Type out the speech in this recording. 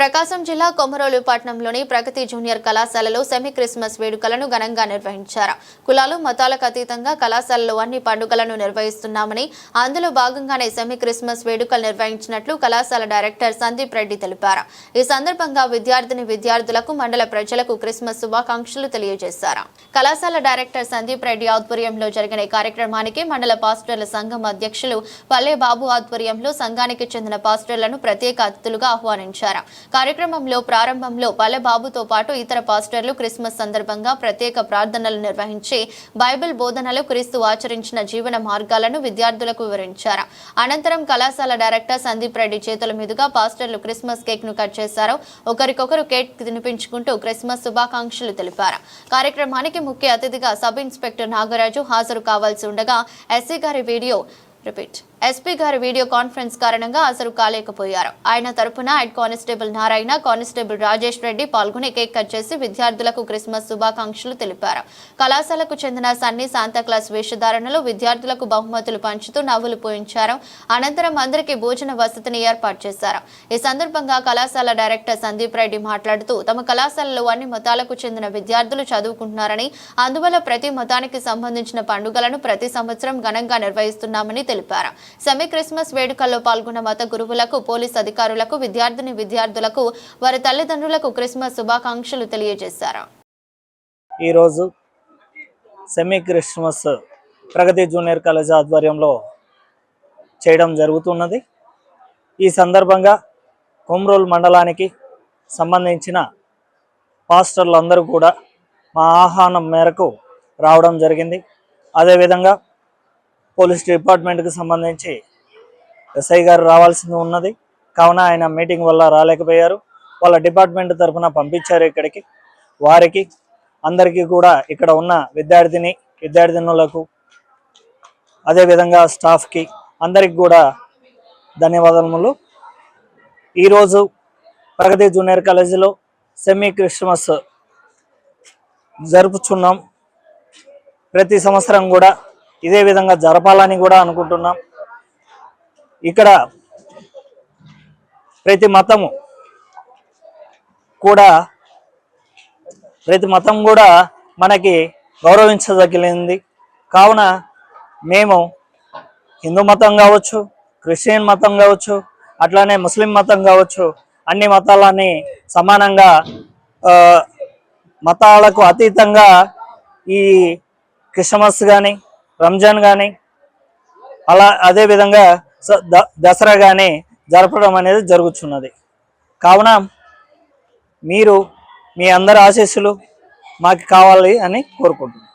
ప్రకాశం జిల్లా కొమరోలు పట్టణంలోని ప్రగతి జూనియర్ కళాశాలలో సెమీ క్రిస్మస్ వేడుకలను ఘనంగా నిర్వహించారు. కులాలు మతాలకు అతీతంగా కళాశాలలో అన్ని పండుగలను నిర్వహిస్తున్నామని అందులో భాగంగానే సెమీ క్రిస్మస్ వేడుకలు నిర్వహించినట్లు కళాశాల డైరెక్టర్ సందీప్ రెడ్డి తెలిపారు. ఈ సందర్భంగా విద్యార్థిని విద్యార్థులకు మండల ప్రజలకు క్రిస్మస్ శుభాకాంక్షలు తెలియజేశారు. కళాశాల డైరెక్టర్ సందీప్ రెడ్డి ఆధ్వర్యంలో జరిగిన కార్యక్రమానికి మండల పాస్టర్ల సంఘం అధ్యక్షులు పల్లె బాబు ఆధ్వర్యంలో సంఘానికి చెందిన పాస్టర్లను ప్రత్యేక అతిథులుగా ఆహ్వానించారు. కార్యక్రమంలో ప్రారంభంలో బాబుతో పాటు ఇతర పాస్టర్లు క్రిస్మస్ సందర్భంగా ప్రత్యేక ప్రార్థనలు నిర్వహించి బైబిల్ బోధనలు క్రీస్తు ఆచరించిన జీవన మార్గాలను విద్యార్థులకు వివరించారు. అనంతరం కళాశాల డైరెక్టర్ సందీప్ రెడ్డి చేతుల మీదుగా పాస్టర్లు క్రిస్మస్ కేక్ను కట్ చేశారు. ఒకరికొకరు కేక్ తినిపించుకుంటూ క్రిస్మస్ శుభాకాంక్షలు తెలిపారు. కార్యక్రమానికి ముఖ్య అతిథిగా సబ్ ఇన్స్పెక్టర్ నాగరాజు హాజరు కావాల్సి ఉండగా ఎస్సీ గారి వీడియో రిపీట్. ఎస్పీ గారి వీడియో కాన్ఫరెన్స్ కారణంగా హాజరు కాలేకపోయారు. ఆయన తరపున head constable Narayana constable Rajesh Reddy పాల్గొని కేక్ కట్ చేసి విద్యార్థులకు క్రిస్మస్ శుభాకాంక్షలు తెలిపారు. కళాశాలకు చెందిన సన్నీ శాంతాక్లాస్ వేషధారణలో విద్యార్థులకు బహుమతులు పంచుతూ నవ్వులు పోయించారు. అనంతరం అందరికీ భోజన వసతిని ఏర్పాటు చేశారు. ఈ సందర్భంగా కళాశాల డైరెక్టర్ సందీప్ రెడ్డి మాట్లాడుతూ తమ కళాశాలలో అన్ని మతాలకు చెందిన విద్యార్థులు చదువుకుంటున్నారని అందువల్ల ప్రతి మతానికి సంబంధించిన పండుగలను ప్రతి సంవత్సరం ఘనంగా నిర్వహిస్తున్నామని తెలిపారు. సెమీ క్రిస్మస్ వేడుకల్లో పాల్గొన్న మత గురువులకు పోలీస్ అధికారులకు విద్యార్థిని విద్యార్థులకు వారి తల్లిదండ్రులకు క్రిస్మస్ శుభాకాంక్షలు తెలియజేశారు. ఈరోజు semi Christmas Pragathi junior college ఆధ్వర్యంలో చేయడం జరుగుతున్నది. ఈ సందర్భంగా కొమ్రోల్ మండలానికి సంబంధించిన పాస్టర్లందరూ కూడా మా ఆహ్వానం మేరకు రావడం జరిగింది. అదేవిధంగా పోలీస్ డిపార్ట్మెంట్కి సంబంధించి ఎస్ఐ గారు రావాల్సి ఉన్నది. కావున ఆయన మీటింగ్ వల్ల రాలేకపోయారు. వాళ్ళ డిపార్ట్మెంట్ తరఫున పంపించారు ఇక్కడికి. వారికి అందరికీ కూడా ఇక్కడ ఉన్న విద్యార్థిని విద్యార్థినులకు అదేవిధంగా స్టాఫ్కి అందరికి కూడా ధన్యవాదములు. ఈరోజు ప్రగతి జూనియర్ కాలేజీలో సెమీ క్రిస్మస్ జరుపుచున్నాం. ప్రతి సంవత్సరం కూడా ఇదే విధంగా జరపాలని కూడా అనుకుంటున్నాం. ఇక్కడ ప్రతి మతము కూడా ప్రతి మతం కూడా మనకి గౌరవించదగిలింది. కావున మేము హిందూ మతం కావచ్చు క్రిస్టియన్ మతం కావచ్చు అట్లానే ముస్లిం మతం కావచ్చు అన్ని మతాలని సమానంగా మతాలకు అతీతంగా ఈ క్రిస్మస్ కానీ రంజాన్ కానీ అలా అదే విధంగా స- ద- దసరా కానీ జరపడం అనేది జరుగుతున్నది కావున మీరు మీ అందరి ఆశీస్సులు మాకు కావాలి అని కోరుకుంటున్నాను